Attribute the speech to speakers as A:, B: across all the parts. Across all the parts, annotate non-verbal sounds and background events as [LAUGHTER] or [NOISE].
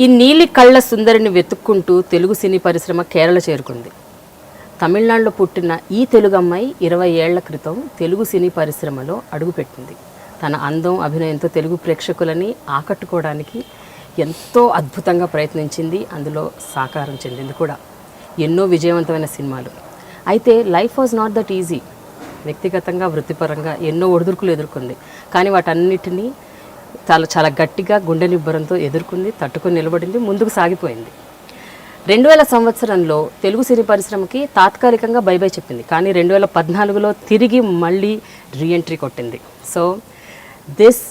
A: ఈ నీలి కళ్ళ సుందరిని వెతుక్కుంటూ తెలుగు సినీ పరిశ్రమ కేరళ చేరుకుంది. తమిళనాడులో పుట్టిన ఈ తెలుగు అమ్మాయి ఇరవై ఏళ్ళ క్రితం తెలుగు సినీ పరిశ్రమలో అడుగుపెట్టింది. తన అందం అభినయంతో తెలుగు ప్రేక్షకులని ఆకట్టుకోవడానికి ఎంతో అద్భుతంగా ప్రయత్నించింది. అందులో సాకారం చెందింది కూడా. ఎన్నో విజయవంతమైన సినిమాలు. అయితే life was not that easy. వ్యక్తిగతంగా వృత్తిపరంగా ఎన్నో ఒడిదుడుకులు ఎదుర్కొంది. కానీ వాటన్నిటినీ చాలా చాలా గట్టిగా గుండె నిబ్బరంతో ఎదుర్కొంది తట్టుకొని నిలబడింది ముందుకు సాగిపోయింది. రెండు వేల సంవత్సరంలో తెలుగు సినీ పరిశ్రమకి తాత్కాలికంగా బై బై చెప్పింది. కానీ రెండు వేల పద్నాలుగులో తిరిగి మళ్ళీ రీఎంట్రీ కొట్టింది. So this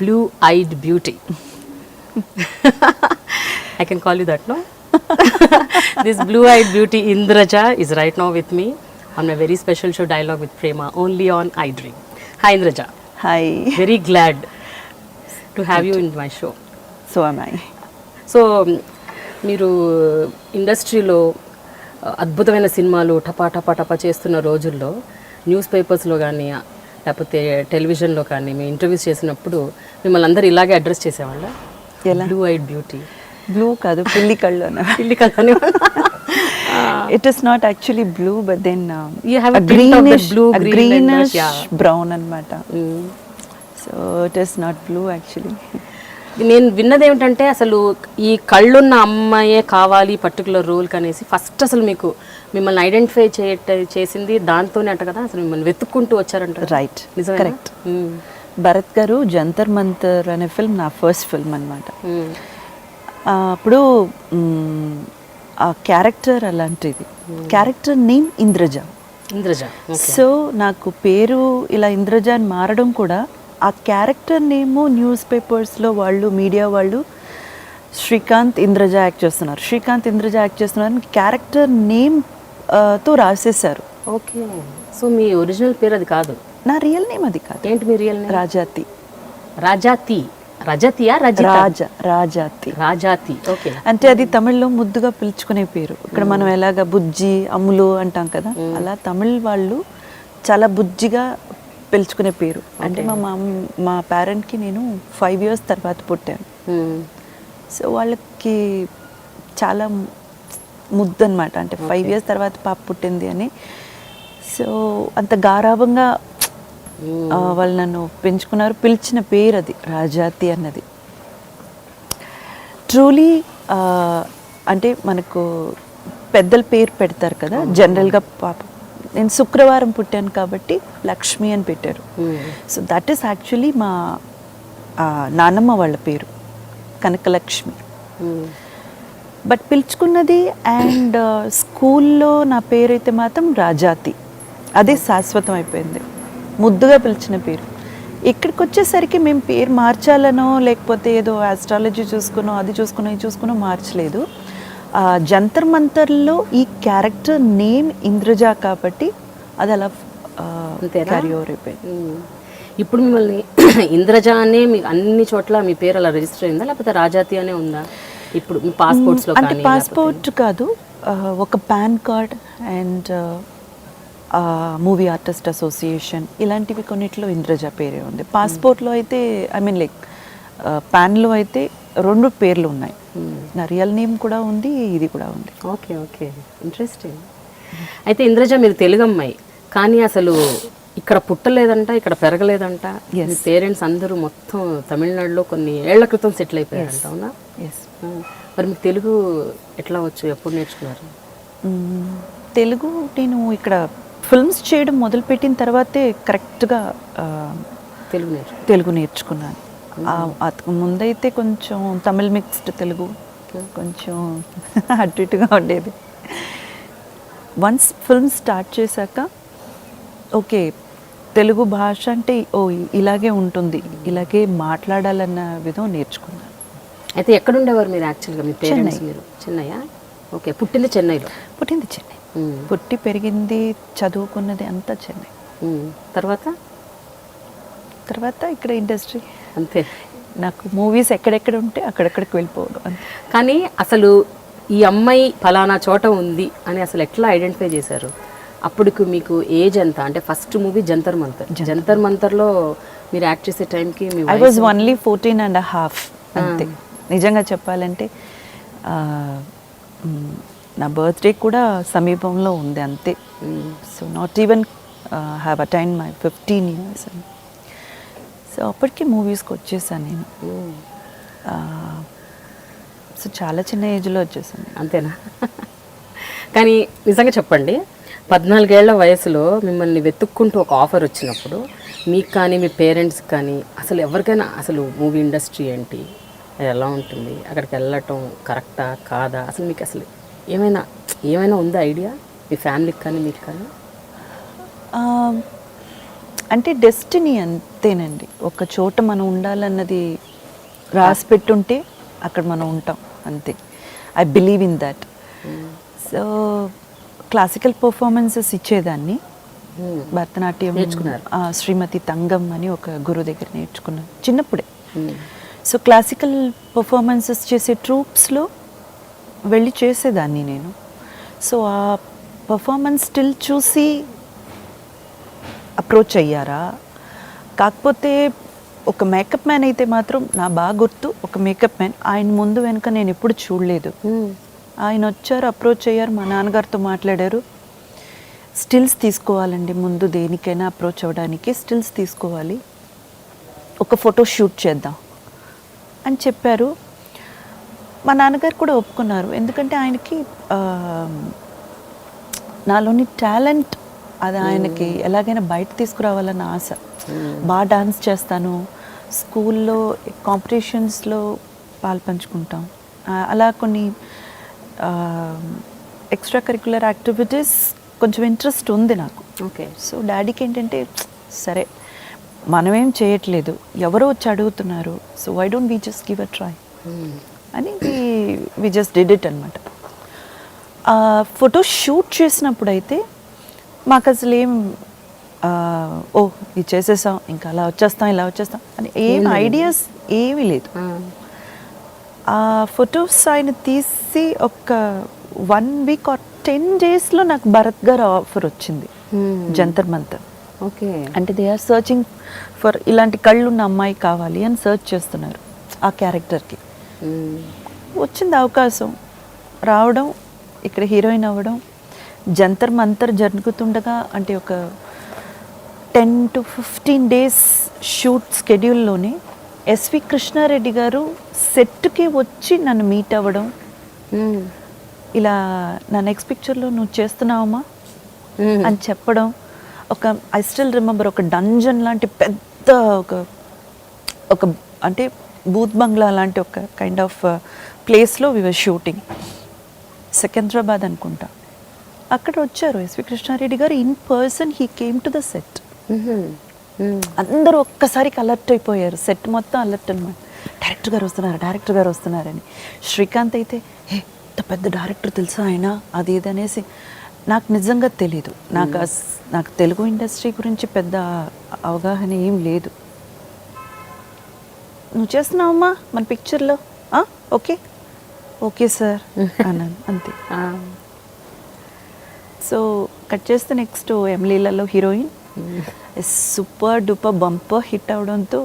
A: blue eyed beauty I can call you that no this blue eyed beauty Indraja is right now with me on my very special show dialogue with Prema only on iDream hi Indraja
B: hi
A: very glad to have you in my show
B: so am I.
A: So మీరు ఇండస్ట్రీలో అద్భుతమైన సినిమాలు టపా టపా టపా చేస్తున్న రోజుల్లో news పేపర్స్లో కానీ లేకపోతే టెలివిజన్లో కానీ మీ ఇంటర్వ్యూస్ చేసినప్పుడు మిమ్మల్ని అందరూ ఇలాగే అడ్రస్ చేసేవాళ్ళ? బ్లూ ఐడ్ బ్యూటీ
B: బ్లూ కాదు పిల్లి కళ్ళు
A: ఇల్లి కథని
B: it is not actually blue but then
A: green, and
B: greenish. Brown అనమాట so it is not blue actually
A: నేను విన్నది ఏమిటంటే అసలు ఈ కళ్ళున్న అమ్మాయే కావాలి పర్టికులర్ రోల్ కనేసి ఫస్ట్ అసలు మీకు మిమ్మల్ని ఐడెంటిఫై చేయట చేసింది దాంతోనే అంట కదా అసలు మిమ్మల్ని వెతుక్కుంటూ వచ్చారంట.
B: రైట్? కరెక్ట్. భరత్ గారు జంతర్ మంతర్ అనే ఫిల్మ్ నా ఫస్ట్ ఫిల్మ్ అనమాట. అప్పుడు ఆ క్యారెక్టర్ అలాంటిది. Character name Indraja.
A: Indraja.
B: So నాకు పేరు ఇలా ఇంద్రజ అని మారడం కూడా ఆ క్యారెక్టర్ నేము న్యూస్ పేపర్స్లో వాళ్ళు మీడియా వాళ్ళు శ్రీకాంత్ ఇంద్రజ యాక్ట్ చేస్తున్నారు. శ్రీకాంత్ ఇంద్రజ యాక్ట్ చేస్తున్నారు క్యారెక్టర్ నేమ్తో రాసేశారు.
A: ఓకే. సో మీ ఒరిజినల్ పేరు అది కాదు?
B: నా రియల్ నేమ్ అది కాదు.
A: ఏంటి మీ రియల్ నేమ్?
B: రాజాతి.
A: రాజాతి. రజతియా రజిత?
B: రాజ రాజాతి.
A: రాజాతి. ఓకే.
B: అంటే అది తమిళ్ళో ముద్దుగా పిలుచుకునే పేరు. ఇక్కడ మనం ఎలాగ బుజ్జి అమ్ములు అంటాం కదా? అలా తమిళ్ వాళ్ళు చాలా బుజ్జిగా పిలుచుకునే పేరు. అంటే మా మామ్ మా పేరెంట్కి నేను ఫైవ్ ఇయర్స్ తర్వాత పుట్టాను. సో వాళ్ళకి చాలా ముద్దు అనమాట అంటే ఫైవ్ ఇయర్స్ తర్వాత పాప పుట్టింది అని. సో అంత గారాభంగా ఆ, వాళ్ళు నన్ను పెంచుకున్నారు. పిలిచిన పేరు అది రాజాతి అన్నది. ట్రూలీ అంటే మనకు పెద్దల పేరు పెడతారు కదా జనరల్గా పాప నేను శుక్రవారం పుట్టాను కాబట్టి లక్ష్మి అని పెట్టారు. సో దట్ ఈస్ యాక్చువల్లీ మా నానమ్మ వాళ్ళ పేరు కనకలక్ష్మి. బట్ పిలుచుకున్నది అండ్ స్కూల్లో నా పేరు అయితే మాత్రం రాజాతి. అదే శాశ్వతం అయిపోయింది. ముద్దుగా పిలిచిన పేరు. ఇక్కడికి వచ్చేసరికి మేము పేరు మార్చాలనో లేకపోతే ఏదో ఆస్ట్రాలజీ చూసుకునో అది చూసుకునో ఇది చూసుకునో మార్చలేదు. జంతర్ మంతర్లో ఈ క్యారెక్టర్ నేమ్ ఇంద్రజ కాబట్టి అది అలా? క్యారీ ఓవర్ అయిపోయింది.
A: ఇప్పుడు మిమ్మల్ని [CLEARS THROAT] ఇంద్రజ అనే మీ అన్ని చోట్ల మీ పేరు అలా రిజిస్టర్ అయిందా? లేకపోతే రాజాతి అనే ఉందా? ఇప్పుడు మీ పాస్పోర్ట్స్లో
B: అంటే పాస్పోర్ట్ కాదు ఒక PAN card and movie artist association ఇలాంటివి కొన్నిట్లో ఇంద్రజ పేరే ఉంది. పాస్పోర్ట్లో అయితే ఐ మీన్ లైక్ పాన్లో అయితే రెండు పేర్లు ఉన్నాయి. నా రియల్ నేమ్ కూడా ఉంది ఇది కూడా ఉంది.
A: Okay okay. ఇంట్రెస్టింగ్ అయితే ఇంద్రజ మీరు తెలుగు అమ్మాయి. కానీ అసలు ఇక్కడ పుట్టలేదంట ఇక్కడ పెరగలేదంట. మీ పేరెంట్స్ అందరూ మొత్తం తమిళనాడులో కొన్ని ఏళ్ళ క్రితం సెటిల్ అయిపోయారంట అవునా?
B: ఎస్
A: ఆ, మరి మీకు తెలుగు ఎట్లా వచ్చు ఎప్పుడు నేర్చుకున్నారు?
B: తెలుగు నేను ఇక్కడ ఫిల్మ్స్ చేయడం మొదలుపెట్టిన తర్వాతే కరెక్ట్గా
A: తెలుగు నేర్చు
B: తెలుగు నేర్చుకున్నాను. ముందైతే కొంచెం తమిళ్ మిక్స్డ్ తెలుగు కొంచెం [LAUGHS] అటు ఇటుగా ఉండేది. వన్స్ ఫిల్మ్ స్టార్ట్ చేశాక ఓకే తెలుగు భాష అంటే ఓ ఇలాగే ఉంటుంది. ఇలాగే మాట్లాడాలన్న విధం నేర్చుకున్నాను.
A: అయితే ఎక్కడ ఉండేవారు మీరు యాక్చువల్గా మీ పేరెంట్స్ మీరు? చెన్నయ్యా ఓకే పుట్టింది చెన్నైలో.
B: పుట్టింది చెన్నై. పుట్టి పెరిగింది చదువుకున్నది అంతా చెన్నై.
A: తర్వాత?
B: తర్వాత ఇక్కడ ఇండస్ట్రీ
A: అంతే.
B: నాకు మూవీస్ ఎక్కడెక్కడ ఉంటే అక్కడెక్కడికి వెళ్ళిపోవడం
A: కానీ అసలు ఈ అమ్మాయి ఫలానా చోట ఉంది అని అసలు ఎట్లా ఐడెంటిఫై చేశారు? అప్పటికి మీకు ఏజ్ ఎంత? అంటే ఫస్ట్ మూవీ జంతర్ మంతర్. జంతర్. మంతర్లో మీరు యాక్ట్ చేసే టైంకి
B: I was only fourteen and half అంతే. నిజంగా చెప్పాలంటే నా బర్త్డే కూడా సమీపంలో ఉంది అంతే. So not even have attain my fifteen years so అప్పటికి మూవీస్కి వచ్చేసాను నేను. సో చాలా చిన్న ఏజ్లో వచ్చేసాను.
A: అంతేనా? కానీ నిజంగా చెప్పండి పద్నాలుగేళ్ళ వయసులో మిమ్మల్ని వెతుక్కుంటూ ఒక ఆఫర్ వచ్చినప్పుడు మీకు కానీ మీ పేరెంట్స్ కానీ అసలు ఎవరికైనా అసలు మూవీ ఇండస్ట్రీ ఏంటి? అది ఎలా ఉంటుంది? అక్కడికి వెళ్ళటం కరెక్టా కాదా? అసలు మీకు అసలు ఏమైనా ఏమైనా ఉందా ఐడియా? మీ ఫ్యామిలీకి కానీ మీకు కానీ?
B: అంటే డెస్టినీ అంతేనండి ఒక చోట మనం ఉండాలన్నది రాసి పెట్టుంటే అక్కడ మనం ఉంటాం అంతే I believe in that so classical performances ఇచ్చేదాన్ని
A: Hmm.
B: భరతనాట్యం
A: నేర్చుకున్నారు.
B: శ్రీమతి తంగం అని ఒక గురువు దగ్గర నేర్చుకున్నాను చిన్నప్పుడే
A: Hmm.
B: సో క్లాసికల్ పర్ఫార్మెన్సెస్ చేసే ట్రూప్స్లో వెళ్ళి చేసేదాన్ని నేను సో ఆ పర్ఫార్మెన్స్ స్టిల్ చూసి అప్రోచ్ అయ్యారా? కాకపోతే ఒక మేకప్ మ్యాన్ అయితే మాత్రం నా బాగా గుర్తు ఒక మేకప్ మ్యాన్. ఆయన ముందు వెనుక నేను ఎప్పుడు చూడలేదు. ఆయన వచ్చారు అప్రోచ్ అయ్యారు మా నాన్నగారితో మాట్లాడారు. స్టిల్స్ తీసుకోవాలండి ముందు దేనికైనా అప్రోచ్ అవ్వడానికి స్టిల్స్ తీసుకోవాలి. ఒక ఫోటో షూట్ చేద్దాం అని చెప్పారు. మా నాన్నగారు కూడా ఒప్పుకున్నారు. ఎందుకంటే ఆయనకి నాలోని టాలెంట్ అది ఆయనకి ఎలాగైనా బయట తీసుకురావాలన్న ఆశ. బాగా డాన్స్ చేస్తాను. స్కూల్లో కాంపిటీషన్స్లో పాల్పంచుకుంటాం. అలా కొన్ని ఎక్స్ట్రా కరికులర్ యాక్టివిటీస్ కొంచెం ఇంట్రెస్ట్ ఉంది నాకు.
A: ఓకే.
B: సో డాడీకి ఏంటంటే సరే మనమేం చేయట్లేదు. ఎవరో వచ్చి అడుగుతున్నారు. So why don't we just give a try?
A: Hmm.
B: అని వి జస్ట్ డిడ్ ఇట్ అనమాట ఫోటో షూట్ చేసినప్పుడు అయితే మాకు అసలు ఏం ఓ ఇది చేసేసాం ఇంకా అలా వచ్చేస్తాం ఇలా వచ్చేస్తాం అని ఏం ఐడియాస్ ఏమీ లేదు. ఆ. ఫొటోస్ ఆయన తీసి ఒక వన్ వీక్ ఆర్ టెన్ డేస్లో నాకు భరత్ గారు ఆఫర్ వచ్చింది. జంతర్ మంతర్
A: ఓకే.
B: అంటే దే ఆర్ సర్చింగ్ ఫర్ ఇలాంటి కళ్ళు ఉన్న అమ్మాయి కావాలి అని సర్చ్ చేస్తున్నారు ఆ క్యారెక్టర్కి. వచ్చింది అవకాశం. రావడం ఇక్కడ హీరోయిన్ అవ్వడం జంతర్ మంతర్ జరుగుతుండగా అంటే ఒక ten to fifteen days shoot స్కెడ్యూల్లోనే S V Krishna Reddy garu సెట్కి వచ్చి నన్ను మీట్ అవ్వడం. ఇలా నా నెక్స్ట్ పిక్చర్లో నువ్వు చేస్తున్నావమ్మా. అని చెప్పడం. ఒక ఐ స్టిల్ రిమెంబర్ ఒక డంజన్ లాంటి పెద్ద ఒక ఒక అంటే బూత్ బంగ్లా లాంటి ఒక కైండ్ ఆఫ్ ప్లేస్లో వివర్ షూటింగ్ సికింద్రాబాద్ అనుకుంటా. అక్కడ వచ్చారు ఎస్వి కృష్ణారెడ్డి గారు in person he came to the set. అందరూ ఒక్కసారికి అలర్ట్ అయిపోయారు. సెట్ మొత్తం అలర్ట్ అనమాట డైరెక్టర్ గారు వస్తున్నారు డైరెక్టర్ గారు వస్తున్నారని. శ్రీకాంత్ అయితే హే ఇంత పెద్ద డైరెక్టర్ తెలుసా ఆయన? అది ఇది అనేసి నాకు నిజంగా తెలీదు. నాకు నాకు తెలుగు ఇండస్ట్రీ గురించి పెద్ద అవగాహన ఏం లేదు. నువ్వు చేస్తున్నావమ్మా మన పిక్చర్లో? ఓకే? Okay sir. అన్నాను. అంతే. సో కట్ చేస్తే next ఎమ్లీలలో heroine. Super duper bumper hit అవడంతో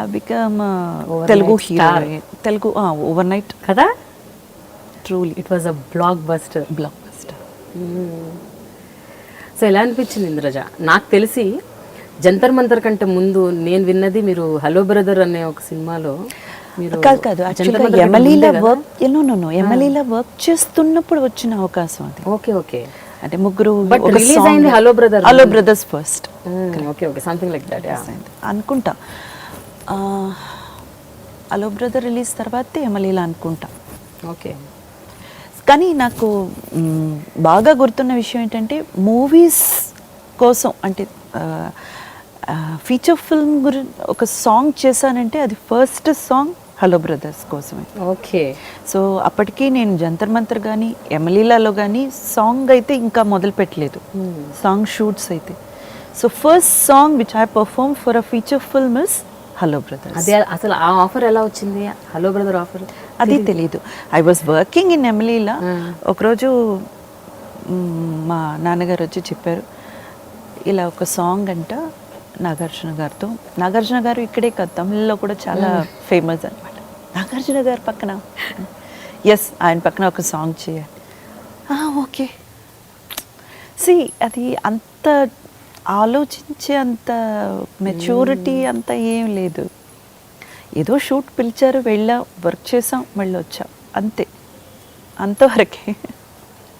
B: I become Telugu. Heroine Telugu overnight
A: కదా?
B: Truly
A: it was a blockbuster
B: blockbuster
A: so ఎలా అనిపించింది ఇంద్రజ? నాకు తెలిసి జంతర్ మంతర్ కంటే ముందు నేను విన్నది మీరు హలో బ్రదర్ అనే ఒక సినిమాలో
B: కాదు కాదు యాక్చువల్గా ఎమ్మెల్యేలో? వర్క్ ఎన్నో నో ఎమ్మెల్యేలో వర్క్ చేస్తున్నప్పుడు వచ్చిన అవకాశం అది.
A: Okay okay.
B: అంటే ముగ్గురు
A: అయింది Hello Brother.
B: Hello brothers first
A: okay okay something like that
B: అనుకుంటా. హలో బ్రదర్ రిలీజ్ తర్వాతే ఎమ్మెల్యేలో అనుకుంటా.
A: ఓకే.
B: కానీ నాకు బాగా గుర్తున్న విషయం ఏంటంటే మూవీస్ కోసం అంటే ఫీచర్ ఫిల్మ్ గురి ఒక సాంగ్ చేశానంటే అది ఫస్ట్ సాంగ్ హలో బ్రదర్స్ కోసమే.
A: ఓకే.
B: సో అప్పటికి నేను జంతర్ మంతర్ కానీ ఎమ్మెలీలాలో కానీ సాంగ్ అయితే ఇంకా మొదలు పెట్టలేదు. సాంగ్ షూట్స్ అయితే. So first song which I perform for a feature film is hello brothers
A: అదే అసలు ఆ ఆఫర్ ఎలా వచ్చింది? హలో బ్రదర్ ఆఫర్
B: అది తెలీదు. ఐ వాజ్ వర్కింగ్ ఇన్ ఎమ్మెలీలా ఒకరోజు మా నాన్నగారు వచ్చి చెప్పారు ఇలా ఒక సాంగ్ అంట నాగార్జున గారితో. నాగార్జున గారు ఇక్కడే కాదు తమిళ్ళో కూడా చాలా ఫేమస్ అనమాట నాగార్జున గారి పక్కన. ఎస్ ఆయన పక్కన ఒక సాంగ్ చేయాలి. "ఆ, ఓకే. సి అది అంత ఆలోచించే అంత మెచ్యూరిటీ అంత ఏం లేదు. ఏదో షూట్ పిలిచారు వెళ్ళాం వర్క్ చేసాం మళ్ళీ వచ్చాం అంతే. అంతవరకే.